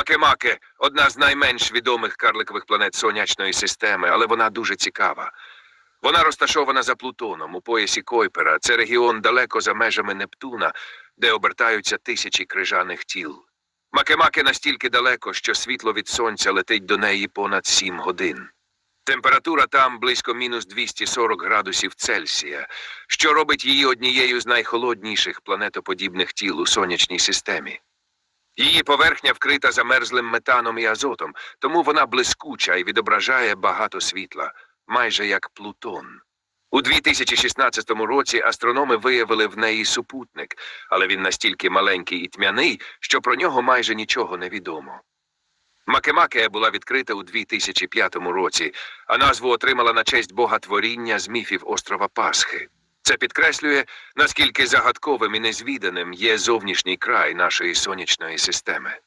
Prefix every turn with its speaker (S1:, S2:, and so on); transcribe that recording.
S1: Макемаке одна з найменш відомих карликових планет сонячної системи, але вона дуже цікава. Вона розташована за Плутоном у поясі Койпера. Це регіон далеко за межами Нептуна, де обертаються тисячі крижаних тіл. Макемаке настільки далеко, що світло від сонця летить до неї понад сім годин. Температура там близько мінус 240 градусів Цельсія, що робить її однією з найхолодніших планетоподібних тіл у сонячній системі. Її поверхня вкрита замерзлим метаном і азотом, тому вона блискуча і відображає багато світла, майже як Плутон. У 2016 році астрономи виявили в неї супутник, але він настільки маленький і тьмяний, що про нього майже нічого не відомо. Макемакея була відкрита у 2005 році, а назву отримала на честь бога творіння з міфів острова Пасхи. Це підкреслює, наскільки загадковим і незвіданим є зовнішній край нашої сонячної системи.